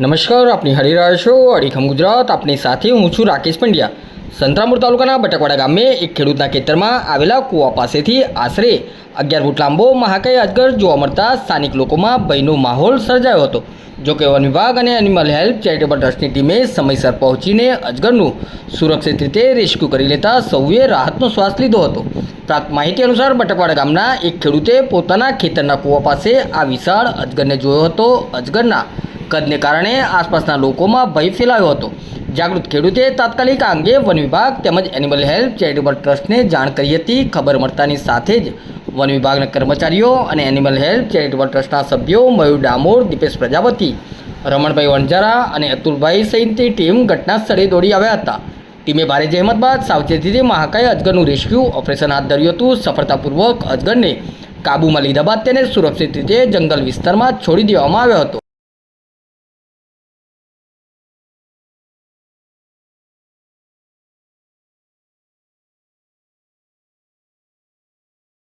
નમસ્કાર, આપની હરી રહ્યા છો અડીખમ ગુજરાત. આપની સાથે હું છું રાકેશ પંડ્યા. સંતરામપુર તાલુકાના બટકવાડા ગામે એક ખેડૂતના ખેતરમાં આવેલા કૂવા પાસેથી આશરે અગિયાર ફૂટ લાંબો મહાકાય અજગર જોવા મળતા સ્થાનિક લોકોમાં ભયનો માહોલ સર્જાયો હતો. જોકે વન વિભાગ અને એનિમલ હેલ્પ ચેરિટેબલ ટ્રસ્ટની ટીમે સમયસર પહોંચીને અજગરનું સુરક્ષિત રીતે રેસ્ક્યુ કરી લેતા સૌએ રાહતનો શ્વાસ લીધો હતો. પ્રાપ્ત માહિતી અનુસાર બટકવાડા ગામના એક ખેડૂતે પોતાના ખેતરના કૂવા પાસે આ વિશાળ અજગરને જોયો હતો. અજગરના કદને કારણે આસપાસના લોકોમાં ભય ફેલાયો હતો. જાગૃત ખેડૂતે તાત્કાલિક આ અંગે વન વિભાગ તેમજ એનિમલ હેલ્પ ચેરિટેબલ ટ્રસ્ટને જાણ કરી હતી. ખબર મળતાની સાથે જ વન વિભાગના કર્મચારીઓ અને એનિમલ હેલ્પ ચેરિટેબલ ટ્રસ્ટના સભ્યો મયુર ડામોર, દીપેશ પ્રજાપતિ, રમણભાઈ વણજારા અને અતુલભાઈ સહિતની ટીમ ઘટના સ્થળે દોડી આવ્યા હતા. ટીમે ભારે જહેમત બાદ સાવચેતીથી મહાકાય અજગરનું રેસ્ક્યુ ઓપરેશન હાથ ધર્યું હતું. સફળતાપૂર્વક અજગરને કાબૂમાં લીધા બાદ તેને સુરક્ષિત રીતે જંગલ વિસ્તારમાં છોડી દેવામાં આવ્યો હતો.